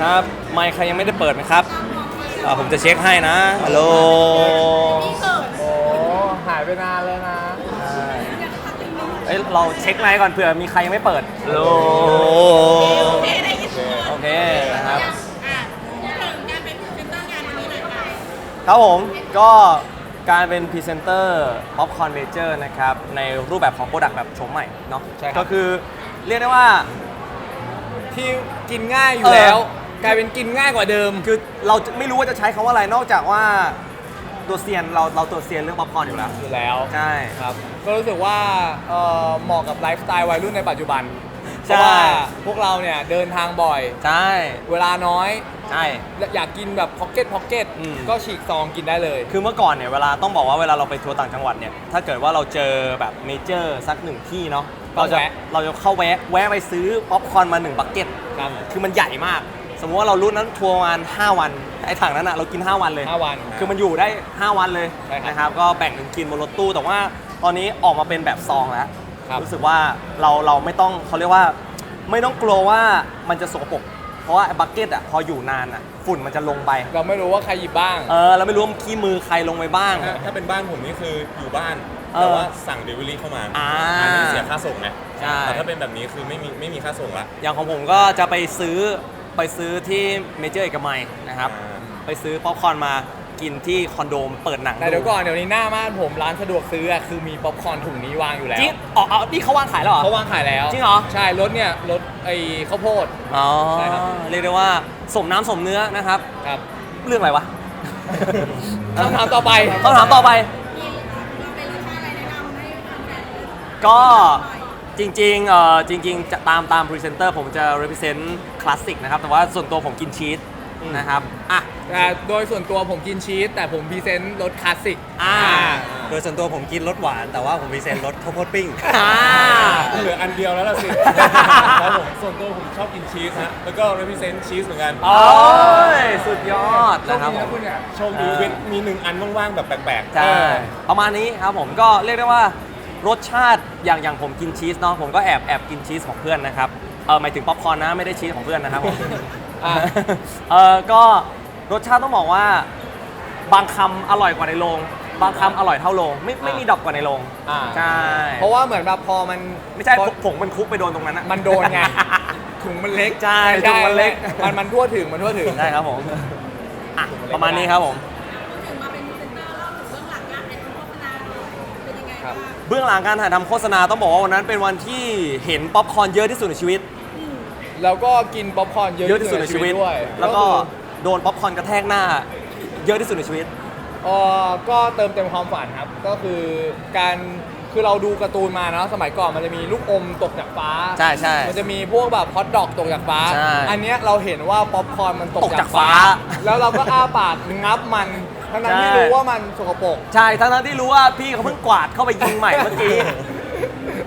ครับ ไมค์ใครยังไม่ได้เปิดไหมครับอ่าผมจะเช็คให้นะฮัลโหลโอ้หายไปนานเลยนะเอ้ยเราเช็คไมค์ก่อนเผื่อมีใครยังไม่เปิดฮัลโหลโอเคนะครับ ครับผมก็การเป็นพรีเซนเตอร์ป๊อปคอนเ a เจอร์นะครับ ในรูปแบบของโปรดักต์แบบโฉมใหม่เนาะใช่ครับ ก็คือเรียกได้ว่าที่กินง่ายอยู่เออแล้ว กลายเป็นกินง่ายกว่าเดิม คือเราจะไม่รู้ว่าจะใช้คำว่าอะไรนอกจากว่าตัวเซียนเราเราตัวเซียนเรื่องป๊อปคอร์นอยู่แล้ว อยู่แล้วใช่ ครับ ก็รู้สึกว่าเอ่อเหมาะกับไลฟ์สไตล์วัยรุ่นในปัจจุบันเพใช่ ราะว่าพวกเราเนี่ยเดินทางบ่อย ใช่ เวลาน้อยใช่อยากกินแบบพ็อกเก็ตพ็อกเก็ตอืม ก็ฉีกซองกินได้เลย คือเมื่อก่อนเนี่ยเวลาต้องบอกว่าเวลาเราไปทัวร์ต่างจังหวัดเนี่ยถ้าเกิดว่าเราเจอแบบเมเจอร์สักหนึ่งที่เนาะต้เราองจะแวะ เราจะเข้าแวะแวะไปซื้อป๊อปคอร์นมาหนึ่งบักเก็ต ครับ คือมันใหญ่มาก สมมติว่าเรารุ่นนั้นทัวร์ประมาณ5วันไอ้ถังนั้นอะเรากิน 5 วันเลย ห้าวัน คือมันอยู่ได้ 5 วันเลยใช่ครับนะครับ ก็แบ่งกันกินบนรถตู้ แต่ว่าตอนนี้ออกมาเป็นแบบซองแล้วครับรู้สึกว่าเราเราไม่ต้องเขาเรียกว่า ไม่ต้องกลัวว่ามันจะสกปรกเพราะว่าไอ้บักเก็ตอะพออยู่นานอะฝุ่นมันจะลงไปเราไม่รู้ว่าใครหยิบบ้าง เออเราไม่รู้ว่าขี้มือใครลงไปบ้าง ถ้าถ้าเป็นบ้านผมนี่คืออยู่บ้าน เออแต่ว่าสั่งเดลิเวอรี่เข้ามาอ่าอันนี้เสียค่าส่งไงใช่ แต่ถ้าเป็นแบบนี้คือไม่มีไม่มีค่าส่งละ อย่างของผมก็จะไปซื้อ ไปซื้อที่เมเจอร์เอกมัยนะครับอ่าไปซื้อป๊อปคอร์นมากินที่คอนโดมเปิดหนังแต่เดี๋ยวก่อนเดี๋ยวนี้หน้าบ้านผมร้านสะดวกซื้ออะคือมีป๊อปคอร์นถุงนี้วางอยู่แล้วจริงอ๋ออ๋อนี่เขาวางขายแล้วเหรอเขาวางขายแล้วจริงเหรอใช่รถเนี่ยรถไอ้ข้าวโพดอ๋อใช่ครับเรียกได้ว่าสมน้ำสมเนื้อนะครับครับ เรื่องอะไรวะคำถามต่อไปคำถามต่อไปก็ จริงๆเอ่อจริงๆจะตามตามพรีเซนเตอร์ผมจะ represent คลาสสิกนะครับ แต่ว่าส่วนตัวผมกินชีสอืมนะครับ อะ แต่โดยส่วนตัวผมกินชีสแต่ผมพรีเซนต์รสคลาสสิกอ่า โดยส่วนตัวผมกินรสหวาน แต่ว่าผมพิเศษรสข้าวโพดปิ้ง อ่า เหลืออันเดียวแล้วล่ะสิ ครับผมส่วนตัวผมชอบกินชีสฮะ แล้วก็ represent ชีสเหมือนกันโอ้ย สุดยอดนะครับผมคุณเนี่ย โชคดีเว้นมีหนึ่งอันว่างๆแบบแปลกๆ ใช่ประมาณนี้ครับผมก็เรียกได้ว่า รสชาติอย่างอย่างผมกินชีสเนาะผมก็แอบแอบกินชีสของเพื่อนนะครับเออหมายถึงป๊อปคอร์นนะไม่ได้ชีสของเพื่อนนะครับผม อะ เออก็รสชาติต้องบอกว่า บางคำอร่อยกว่าในโรงบางคำอร่อยเท่าโรงไม่ไม่มีดอกกว่าในโรงอ่า ใช่เพราะว่าเหมือนแบบพอมันไม่ใช่พอผงมันคุกไปโดนตรงนั้นอะ มันโดนไง ถุงมันเล็กใช่ไถุงมันเล็ก มันมันทั่วถึงมันทั่วถึงใช่ครับผมอะประมาณนี้ครับผม เบื้องหลังการถ่ายทำโฆษณาต้องบอกว่าวันนั้นเป็นวันที่เห็นป๊อปคอร์นเยอะที่สุดในชีวิต แล้วก็กินป๊อปคอร์นเยอะเยอะที่สุดในชีวิตด้วยแล้วก็คือโดนป๊อปคอร์นกระแทกหน้า เยอะที่สุดในชีวิต เออก็เติมเต็มความฝันครับ ก็คือการคือเราดูการ์ตูนมาเนาะสมัยก่อนมันจะมีลูกอมตกจากฟ้าใช่ใช่มันจะมีพวกแบบฮอทดอกตกจากฟ้า ใช่อันเนี้ยเราเห็นว่าป๊อปคอร์นมันตตกกจาจากกฟ้าฟ้า แล้วเราก็อ้าปากงับมัน ทั้งนั้นที่ใช่รู้ว่ามันสกปรกใช่ทั้งนั้นที่รู้ว่าพี่เขาเพิ่งกวาดเข้าไปยิงใหม่เมื่อกี้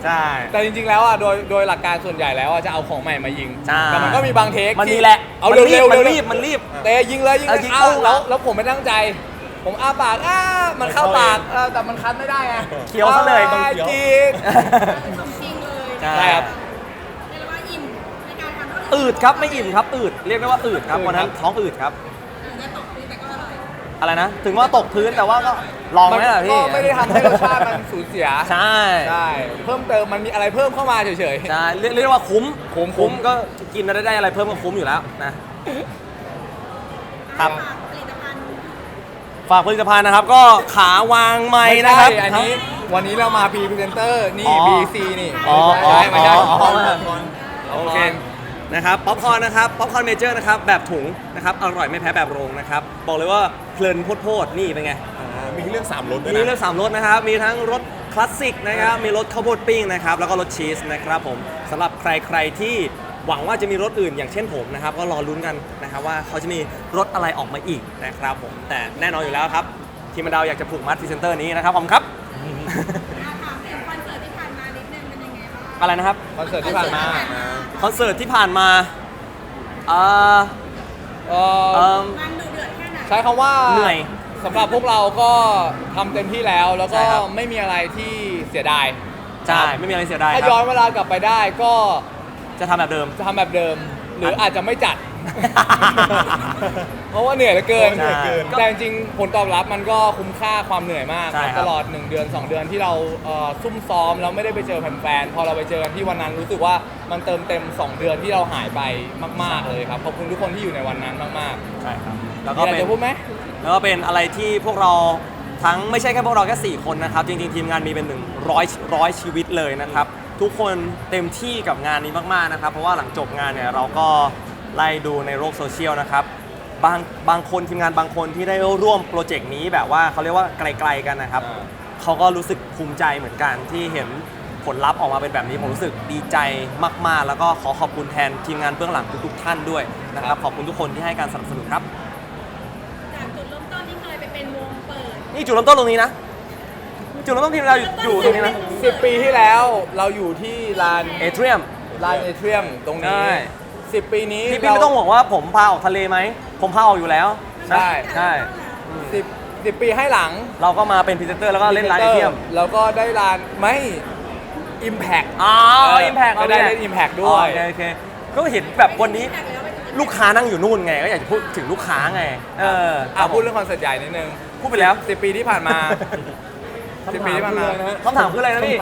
ใช่ แต่จริง ๆ แล้วอะโดยโดยหลักการส่วนใหญ่แล้วอะจะเอาของใหม่มายิง ใช่ แต่มันก็มีบางเทคมันที่มีแหละเอามันเร็วรีบๆมันเร็วๆรีบมันรีบ เตะยิงเลยยิงเลเอยอยิงอ้าวปุ้งแล้วอะแล้วผมไม่ตั้งใจ ผมอ้าปากอ้ามันเข้าปากเออแต่มันคัดไม่ได้ไงเคี้ยวซะเลยอ้าต้องเคี้ยวกินใช่ ใช่ครับอืดครับไม่อิ่มครับอืดเรียกได้ว่าอืดครับอืดวันนั้นครับท้องอืดครับ อะไรนะ ถึงว่าตกพื้นแต่ว่าก็ลองไหมล่ะก็พี่ไม่ได้ทำให้รสชาติมันสูญเสียใช่ใช่เพิ่มเติมมันมีอะไรเพิ่มเข้ามาเฉยใช่เรียกเรียกได้ว่าคุ้มคุ้มคุ้มก็กินแล้วได้ได้อะไรเพิ่มก็คุ้มอยู่แล้วนะครับฝากผลิตภัณฑ์นะครับ ก็ขาวางๆไม้ไม่นะใช่ครับอันนี้วันนี้เรามาพรีพรีเซนเตอร์นี่อ๋อ BC นี่อ๋ออ๋อไม่ใช่ไม่ใช่อ๋ออ๋อโอโอเคเค นะครับป๊อปคอร์นนะครับป๊อปคอร์นเมเจอร์นะครับแบบถุงนะครับอร่อยไม่แพ้แบบโรงนะครับบอกเลยว่าเพลินโพดๆนี่เป็นไง อ่ามีให้เลือกสามรสด้วยมีนะ เลือกสามรสนะครับ มีทั้งรสคลาสสิกนะครับ มีรสข้าวโพดปิ้งนะครับ แล้วก็รสชีสนะครับผมสำหรับใครๆที่หวังว่าจะมีรสอื่นอย่างเช่นผมนะครับ ก็รอลุ้นกันนะครับว่าเขาจะมีรสอะไรออกมาอีกนะครับผม แต่แน่นอนอยู่แล้วครับ ทีมมันดาวอยากจะผูกมัดพรีเซนเตอร์นี้นะครับผมครับ อะไรนะครับ คอนเสิร์ตที่ผ่านมาคอนเสิร์ตที่ผ่านมาเอ่อเอ่เอิ่อมใช้คำว่าเหนื่อย สำหรับพวกเราก็ทำเต็มที่แล้ว แล้วก็ใช่ครับ ไม่มีอะไรที่เสียดาย ใช่ไม่มีอะไรเสียดายถ้าคย้อรันบเวลากลับไปได้ก็จะทำแบบเดิม จะทำแบบเดิม หรืออาจจะไม่จัด เพราะว่าเหนื่อยเหลือเกิน ใช่แต่จริงๆผลตอบรับมันก็คุ้มค่าความเหนื่อยมากใช่ครับครับ ตลอด 1 เดือน 2 เดือนที่เราเอ่อซุ่มซ้อมแล้วไม่ได้ไปเจอแฟนๆพอเราไปเจอกันที่วันนั้นรู้สึกว่ามันเติมเต็ม 2 เดือนที่เราหายไปมาก ๆเลยครับขอบคุณทุกคนที่อยู่ในวันนั้นมากใช่ครับๆแล้วมีก็อะไรเป็น จะพูดไหม แล้วก็เป็นอะไรที่พวกเราทั้งไม่ใช่แค่พวกเราแค่ 4 คนนะครับ จริงๆ ทีมงานมีเป็นหนึ่งร้อยร้อยชีวิตเลยนะครับ ทุกคนเต็มที่กับงานนี้มากๆนะครับ เพราะว่าหลังจบงานเนี่ยเราก็ ไล่ดูในโลกโซเชียลนะครับบางบางคนทีมงานบางคนที่ได้ร่วมโปรเจกต์นี้แบบว่าเขาเรียกว่าไกลๆกันนะครับอ่าเขาก็รู้สึกภูมิใจเหมือนกันที่เห็นผลลัพธ์ออกมาเป็นแบบนี้ผมรู้สึกดีใจมากๆ แล้วก็ขอขอบคุณแทนทีมงานเบื้องหลังทุกๆท่านด้วยนะครับขอบคุณทุกคนที่ให้การสนับสนุนครับจากจุดเริ่มต้นที่เคยไปเป็นวงเปิดนี่จุดเริ่มต้นตรงนี้นะจุดเริ่มต้นทีมเราอยู่อยู่ตรงนี้นะ10ปีที่แล้วเราอยู่ที่ลานเอเทรียมลานเอเทียมตรงนี้ ใช่10ปีนี้พี่พี่ไม่ต้องห่วงว่าผมพาออกทะเลไหม ผมพาออกอยู่แล้วนะใช่ใช่ สิบสิบปีให้หลังเราก็มาเป็นพรีเซนเตอร์แล้วก็เล่นไลน์เอเทียมแล้วก็ได้ลานไม่ Impact อ๋อเอออิมแพกก็ได้เล่น Impact ด้วยโอเคโอเคก็เห็นแบบวันนี้ลูกค้านั่งอยู่นู่นไง ก็อยากจะพูดถึงลูกค้าไง เอออะพูดเรื่องคอนเสิร์ตใหญ่นิดนึง พูดไปแล้วสิบปีที่ผ่านมาสิบปีที่ผ่านมาคำถามคืออะไรนะพี่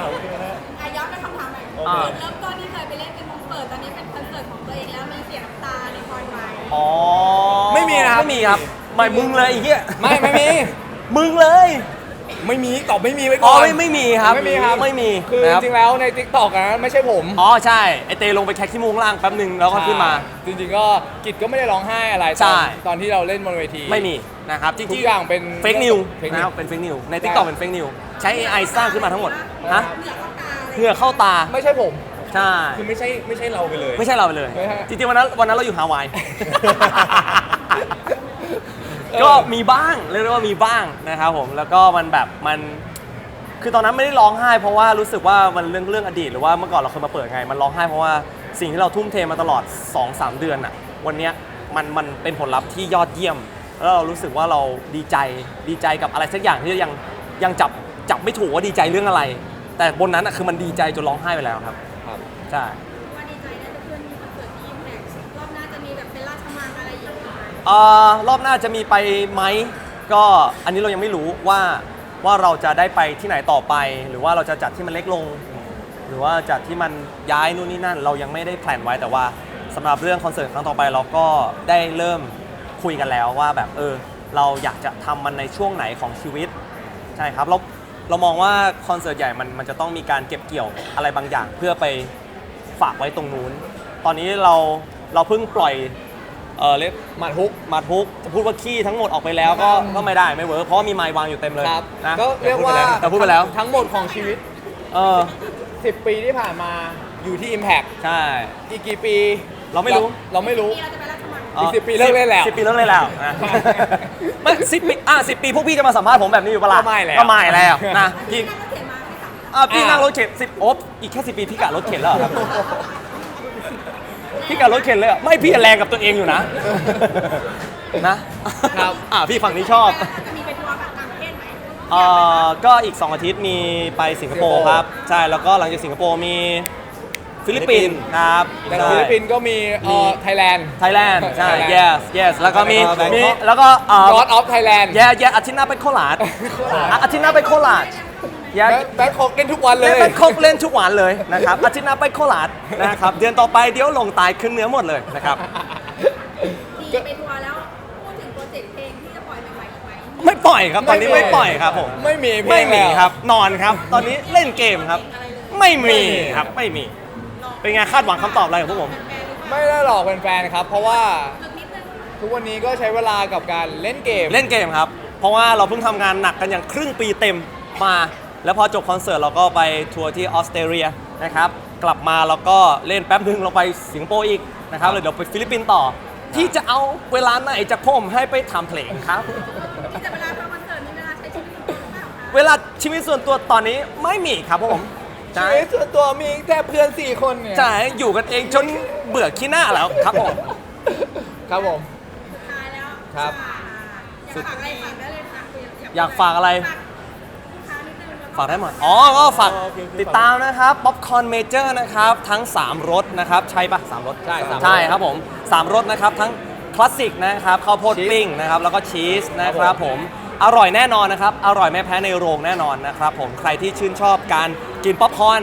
อาย้อนไปคำถามใหม่อ่าจุดเริ่มต้นที่เคยไปเล่นเป็นวงเปิดตอนนี้เป็นคอนเสิร์ตของตัว เองแล้วมีเสียงน้ำตาในคอนไว้อ๋อไม่มีนะครับ ไม่มีครับไม่มึงเลยไอ้เหี้ยไม่ไม่มี มึงเลย ไม่มีตอบไม่มีไว้อ๋ก่ออน ไม่ไม่มีครับไม่มีครับไม่มีคือนะจริงๆแล้วใน t ิ k t o k นะไม่ใช่ผมอ๋อใช่ไอเตลงไปแท็กที่มุ้งล่างแป๊บหนึ่งแล้วก็ขึ้นมา จริงๆก็กิจก็ไม่ได้ร้องไห้อะไรตใช่ อนตอนที่เราเล่นบนเวที ไม่มีนะครับจริงๆทุกอย่างเป็นเฟกนิว fake นะครับ news เป็นเฟกนิวใน t ิ k t o k เป็นเฟกนิวใช้ AI สร้างขึ้นมาทั้งหมดฮะเหนือเข้าตาเลยเหงื่อเข้าตา ไม่ใช่ผม ใช่ คือไม่ใช่ไม่ใช่เราไปเลย ไม่ใช่เราไปเลย ไม่ใช่ จริงๆวันนั้นวันนั้นเราอยู่ฮาวายเออก็มีบ้างเรียกได้ว่ามีบ้างนะครับผมแล้วก็มันแบบมันคือตอนนั้นไม่ได้ร้องไห้ เพราะว่ารู้สึกว่ามันเรื่องเรื่องอดีตหรือว่าเมื่อก่อนเราเคยมาเปิดไง มันร้องไห้เพราะว่าสิ่งที่เราทุ่มเทมาตลอด 2-3เดือนอะวันเนี้ยมันมันเป็นผลลัพธ์ที่ยอดเยี่ยม แล้วเรารู้สึกว่าเราดีใจดีใจกับอะไรสักอย่างที่ยังยังจับจับไม่ถูกว่าดีใจเรื่องอะไร แต่บนนั้นอะคือมันดีใจจนร้องไห้ไปแล้วครับครับ ใช่ว่าดีใจได้เพื่อนมีคอนเสิร์ตที่อิมแพครอบหน้าจะมีแบบเป็นราชมังอะไรอีกไหมเอ่อรอบหน้าจะมีไปไหมก็อันนี้เรายังไม่รู้ว่าว่าเราจะได้ไปที่ไหนต่อไป หรือว่าเราจะจัดที่มันเล็กลง หรือว่าจัดที่มันย้ายนู่นนี่นั่น เรายังไม่ได้แพลนไว้แต่ว่าสำหรับเรื่องคอนเสิร์ตครั้งต่อไปเราก็ได้เริ่มคุยกันแล้วว่าแบบเออ เราอยากจะทำมันในช่วงไหนของชีวิต ใช่ครับเราเรามองว่าคอนเสิร์ตใหญ่มันมันจะต้องมีการเก็บเกี่ยวอะไรบางอย่าง เพื่อไป ฝากไว้ตรงนู้น ตอนนี้เราเราเพิ่งปล่อยเออเรียกหมัดฮุกมาทุกจะพูดว่าขี้ทั้งหมดออกไปแล้วก็ก็ไม่ได้ไม่เวิร์กเพราะว่ามีไมค์วางอยู่เต็มเลยครับนะก็เรียกว่าแต่พูดไปแล้วทั้งหมดของชีวิตเออ10ปีที่ผ่านมาอยู่ที่ Impact ใช่อีกกี่ปีเราไม่รู้เราไม่รู้ปีเราจะไปราชมังอีก10ปีเลิกเล่นแล้วสิบปีเลิกเล่นแล้วนะไม่สิบปีอะสิบปีพวกพี่จะมาสัมภาษณ์ผมแบบนี้อยู่ปะล่ะก็ไม่แล้วก็ไม่แล้วนะพี่ อะพี่นั่งรถเข็นสิบโอ๊บอีกแค่สิบปีพี่กะรถเข็นแล้วเหรอครับพี่กะรถเข็นเลยเหรอไม่พี่แรงกับตัวเองอยู่นะ นะครับ อะพี่ฝั่งนี้ชอบจะมีไปทัวร์แบบต่างประเทศไหมเอ่อก็อีก 2 อาทิตย์มีไปสิงคโปร์ครับ ใช่แล้วก็หลังจากสิงคโปร์มีฟิลิปปินส์ครับแต่ฟิลิปปินส์ก็มีเอ่อไทยแลนด์ ไทยแลนด์ใช่ Thailand yes yes แล้วก็มีแล้วก็มีแล้วก็เอ่อยอดออฟไทยแลนด์แย่แย่อาทิตย์หน้าไปโคราชอะอาทิตย์หน้าไปโคราช แย่แบงคอกเล่นทุกวันเลเล่นยไปโคกเล่นทุกวันเลยนะครับอาทิตย์หน้าไปโคราชนะครับเดือนต่อไปเดี๋ยวลงตายขึ้นเนื้อหมดเลยนะครับดีไปทัวร์แล้วพูดถึงโปรเจกต์เพลงที่จะปล่อยใหม่ๆอีกไหมไม่ปล่อยครับตอนนี้ไม่ปล่อยครับผมไม่มีเพลงไม่มีแล้วครับ นอนครับ ตอนนี้เล่นเกมครับ ไม่มีครับไม่มี เป็นไงคาดหวังคำตอบอะไรของพวกผมไม่ได้หลอกแฟนๆครับ เพราะว่าลึกนิดนึงทุกวันนี้ก็ใช้เวลากับการเล่นเกม เล่นเกมครับ เพราะว่าเราเพิ่งทำงานหนักกันอย่างครึ่งปีเต็มมา แล้วพอจบคอนเสิร์ตเราก็ไปทัวร์ที่ออสเตรเลียนะครับกลับมาเราก็เล่นแป๊บนึงเราไปสิงคโปร์อีกนะครับเลยเดี๋ยวไปฟิลิปปินส์ต่อ ที่จะเอาเวลาไหนจากผมให้ไปทำเพลงครับที่จะเวลาทำคอนเสิร์ตมีเวลาใช้ชีวิตส่วนตัวหรือเปล่าคะเวลาชีวิตส่วนตัวตอนนี้ไม่มีครับผมชีใช่วิตส่วนตัวมีแค่เพื่อน 4 คนเนี่ย ใช่อยู่กันเองจนเบื่อขี้หน้าแล้วครับผม ครับผม สุดท้ายแล้วครับอ่าอยากฝากอะไรฝากได้เลยค่ะคุยอยากฝากอะไร ฝาก ฝากได้หมด อ๋อ ก็ฝากอ๋อโอเคโอเคติดตามนะครับป๊อปคอนเมเจอร์นะครับ ทั้ง 3รสนะครับ ใช่ปะสามรสใช่สามรส ใช่ครับผม3รสนะครับ ทั้งคลาสสิกนะครับข้าวโพดปิ้งนะครับ แล้วก็ชีสนะครับผม อร่อยแน่นอนนะครับ อร่อยไม่แพ้ในโรงแน่นอนนะครับผม ใครที่ชื่นชอบการกินป๊อปคอร์น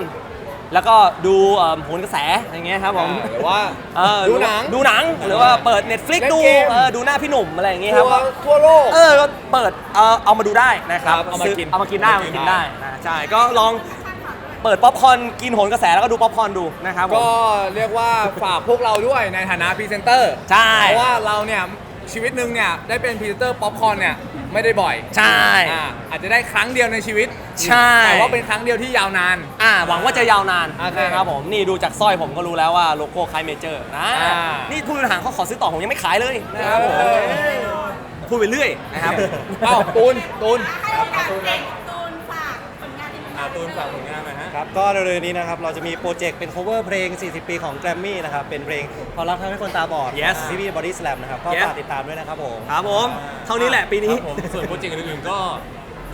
แล้วก็ดูเอิ่มโหนกระแสอย่างเงี้ยครับผมหรือว่าเออดูหนังดูหนังหรือว่าเปิด Netflix เล่นดูเกม เออดูหน้าพี่หนุ่มอะไรอย่างเงี้ยคทั่รับวทั่วโลก เออก็เปิดเออเอามาดูได้นะครับครับเอามาซื้กินเอามากินได้เอามากินได้ได้นะใช่ก็ลองเปิดป๊อปคอร์นกินโหนกระแสแล้วก็ดูป๊อปคอร์นดูนะครับผม ก็เรียกว่าฝากพวกเราด้วยในฐานะพรีเซนเตอร์ใช่เพราะว่าเราเนี่ยชีวิตหนึ่งเนี่ยได้เป็นพรีเซนเตอร์ป๊อปคอร์นเนี่ย ไม่ได้บ่อยใช่ อ่าอาจจะได้ครั้งเดียวในชีวิตใช่ แต่ว่าเป็นครั้งเดียวที่ยาวนาน อ่าหวังว่าจะยาวนานโอเคนะครับผมนี่ดูจากสร้อยผมก็รู้แล้วว่าโลโก้คล้ายเมเจอร์นะอ่านี่ผู้บริหารเขาขอซื้อต่อผมยังไม่ขายเลยนะครับผมเออ พูดไปเรื่อยนะครับ เอ้าตูนตูน ให้โอกาสเด็ก ตูนฝากผลงานหนะฮะ ครับก็เร็วๆนี้นะครับ เราจะมีโปรเจกต์เป็น cover เพลง 40 ปีของแกรมมี่นะครับ เป็นเพลงความรักทำให้คนตาบอด Yes ที่พี่บอดี้สแลมนะครับ ก็ Yes ฝากติดตามด้วยนะครับผม ครับผม เท่านี้แหละปีนี้ ครับผมส่วนโปรเจกต์อื่นๆก็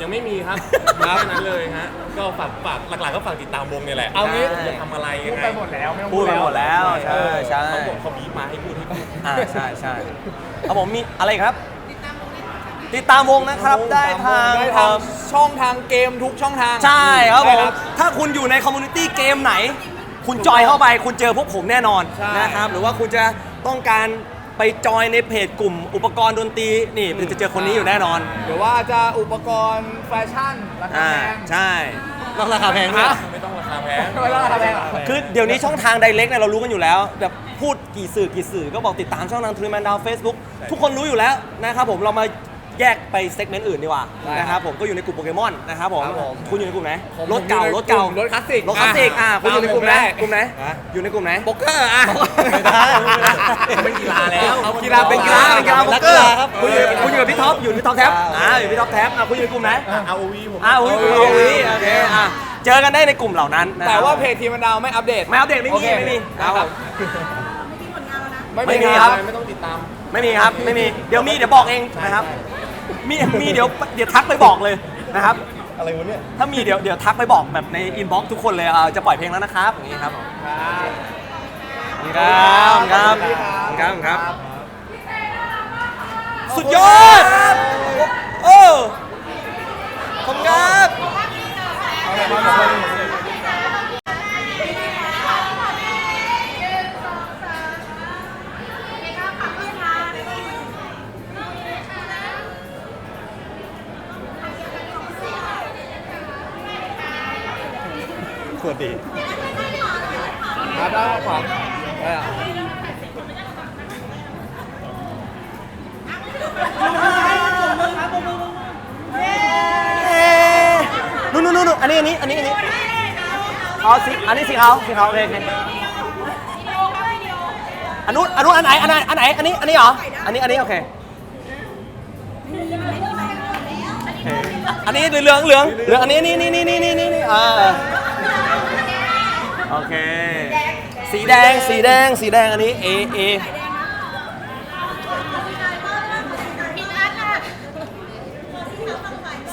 ยังไม่มีครับแค่นั้นเลยฮะ ก็ฝากฝากหลักๆก็ฝากติดตามวงเนี่ยแหละ เอางี้จะทำอะไรยัพูงดไงไปหมดแล้วไม่ต้องพูดไปหมดแล้ว ใช่ใช่เขาบอกเขาบีบมาให้พูดให้พูด อ่าใช่ใช่ครับผมมีอะไรอีกครับ ติดตามวงนะครับได้ทางได้เอ่ทางอช่องทางเกมทุกช่องทาง ใช่ครับผมได้ถ้าคุณอยู่ในคอมมูนิตี้เกมไหน คุณจอยเข้าไป คุณเจอพวกผมแน่นอนใช่นะครับ หรือว่าคุณจะต้องการไปจอยในเพจกลุ่ม อุปกรณ์ดนตรีนี่คุณจะเจอคนนี้อยู่แน่นอน หรือว่าจะอุปกรณ์แฟชั่นราคาอ่าแพงใช่ต้องราคาแพงด้วยฮะไม่ต้องราคาแพงไม่ต้องราคาแพงเหรอคือเดี๋ยวนี้ช่องทางไดเรกเนี่ยเรารู้กันอยู่แล้วแบบพูดกี่สื่อกี่สื่อก็บอกติดตามช่องทางทรีแมนดาวเฟซบุ๊กทุกคนรู้อยู่แล้วนะครับผมเรามา แยกไปเซกเมนต์อื่นดีกว่าได้นะครับผมก็อยู่ในกลุ่มโปเกมอนนะครับผมครับผมคุณอยู่ในกลุ่มไหนผมรถเก่าอยู่ในรถเก่า กลุ่มรถคลาสสิกรถคลาสสิกอ่าอะคุณอยู่ในกลุ่มไหนตามผมได้ กลุ่มไหนฮะอยู่ในกลุ่มไหน โป๊กเกอร์อะไม่ได้ไม่ได้ เป็นกีฬาแล้ว เอากีฬาเป็นกีฬาเป็นกีฬาโป๊นักกเกกีอร์ฬาครับคุณอยู่คุณอยู่กับพี่ท็อปอยู่ที่ท็อปแท็บอ่าอ่าอยู่ที่ท็อปแท็บอะคุณอยู่ในกลุ่มไหนเอาวีผม อ่าอุ้ยคุณเอาวีโอเคอะเจอกันได้ในกลุ่มเหล่านั้นนะแต่ครับว่าเพจทีมมันดาวไม่อัปเดตไม่อัปเดตไม่โอมีเคไม่มีครับผมไม่มีผลงานแล้วนะ ไม่ไม่มีมีคครัรับบไม่ต้องติดตาม ไม่มีครับ ไม่มี เดี๋ยวมี เดี๋ยวบอกเองนะครับ มีมีเดี๋ยวเดี๋ยวทักไปบอกเลยนะครับ อะไรวะเนี่ย ถ้ามีเดี๋ยวเดี๋ยวทักไปบอกแบบในอินบ็อกซ์ทุกคนเลยเอ่อจะปล่อยเพลงแล้วนะครับอย่างนี้ครับผมครับครับครับครับ สุดยอดโอ้ขอบคุณครับส ครับได้ครับได้อะนู่นนู่นนู่นอันนี้อันนี้อันนี้อันนี้อ๋อสีอันนี้สีขาวสีขาวโอเคโอเคอันนู้นอันนู้นอันไหนอันไหนอันไหนอันนี้อันนี้เหรออันนี้อันนี้โอเคอันนี้เหลืองเหลืองเหลืองอันนี้นี่นี่นี่นี่นี่นี่อ่าโอเค สีแดงสีแดงสีแดงอันนี้ A A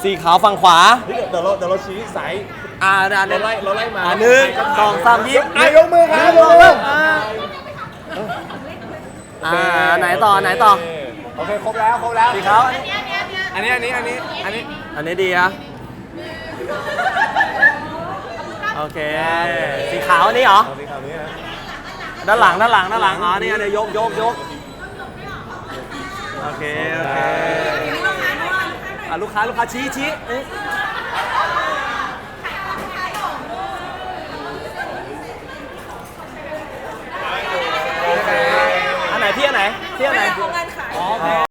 สีขาวฝั่งขวาเดี๋ยวเราเดี๋ยวเราชี้สายอ่าอันเรานี้ไล่เราไล่มาอ่าหนึ่งสองสามยิ้มอะยกมือครับยกมืออ่าไหนต่อไหนต่อโอเคครบแล้วครบแล้วสีขาวอันนี้อันนี้อันนี้อันนี้อันนี้ดีอะโอเค สีขาวอันนี้เหรอ สีขาวนี้ฮะ ด้านหลังด้านหลังด้านหลังอ๋อนี่ยเนี่ยยกยกยกโอเคโอเคอะลูกค้าลูกค้าชี้ชี้เอ๊ะอันไหนพี่อัไหนที่อัไหน